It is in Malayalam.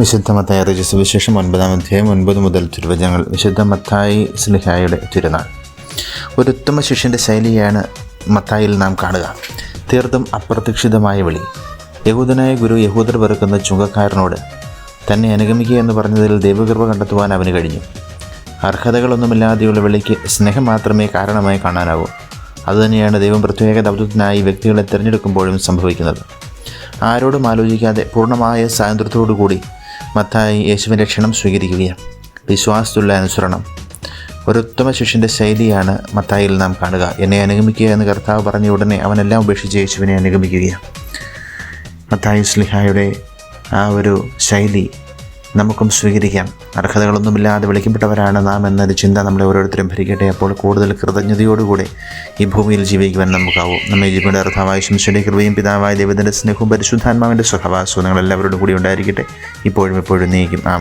വിശുദ്ധ മത്തായി അറിയിച്ച സുവിശേഷം ഒൻപതാം അധ്യായം ഒൻപത് മുതൽ തിരുവചനങ്ങൾ. വിശുദ്ധ മത്തായി സ്ലിഹായുടെ തിരുനാൾ. ഒരു ഉത്തമ ശിഷ്യന്റെ ശൈലിയാണ് മത്തായിൽ നാം കാണുക. തീർത്തും അപ്രതീക്ഷിതമായ വിളി. യഹൂദനായ ഗുരു യഹൂദർ വെറുക്കുന്ന ചുങ്കക്കാരനോട് തന്നെ അനുഗമിക്കുക എന്ന് പറഞ്ഞതിൽ ദൈവകൃപ കണ്ടെത്തുവാൻ അവന് കഴിഞ്ഞു. അർഹതകളൊന്നുമില്ലാതെയുള്ള വിളിക്ക് സ്നേഹം മാത്രമേ കാരണമായി കാണാനാവൂ. അതുതന്നെയാണ് ദൈവം പ്രത്യേക ദൗത്യത്തിനായി വ്യക്തികളെ തിരഞ്ഞെടുക്കുമ്പോഴും സംഭവിക്കുന്നത്. ആരോടും ആലോചിക്കാതെ പൂർണമായ സ്വാതന്ത്ര്യത്തോടുകൂടി മത്തായി യേശുവിന്റെ ക്ഷണം സ്വീകരിക്കുകയാണ്. വിശ്വാസത്തിലുള്ള അനുസരണം. ഒരു ഉത്തമ ശിഷ്യന്റെ ശൈലിയാണ് മത്തായിൽ നാം കാണുക. എന്നെ അനുഗമിക്കുക എന്ന് കർത്താവ് പറഞ്ഞ ഉടനെ അവനെല്ലാം ഉപേക്ഷിച്ച് യേശുവിനെ അനുഗമിക്കുകയാണ്. മത്തായി സ്ലിഹായുടെ ആ ഒരു ശൈലി നമുക്കും സ്വീകരിക്കാം. അർഹതകളൊന്നുമില്ലാതെ വിളിക്കപ്പെട്ടവരാണ് നാം എന്നൊരു ചിന്ത നമ്മളെ ഓരോരുത്തരും ഭരിക്കട്ടെ. അപ്പോൾ കൂടുതൽ കൃതജ്ഞതയോടുകൂടെ ഈ ഭൂമിയിൽ ജീവിക്കുവാൻ നമുക്കാവും. നമ്മെ ജീവിയുടെ അർത്ഥമായ ശംശയുടെ കൃപയും പിതാവായ ദൈവത്തിന്റെ സ്നേഹവും പരിശുദ്ധാത്മാവിന്റെ സഹവാസവും നിങ്ങളെല്ലാവരോടും കൂടി ഉണ്ടായിരിക്കട്ടെ. ഇപ്പോഴും എപ്പോഴും നീക്കും ആ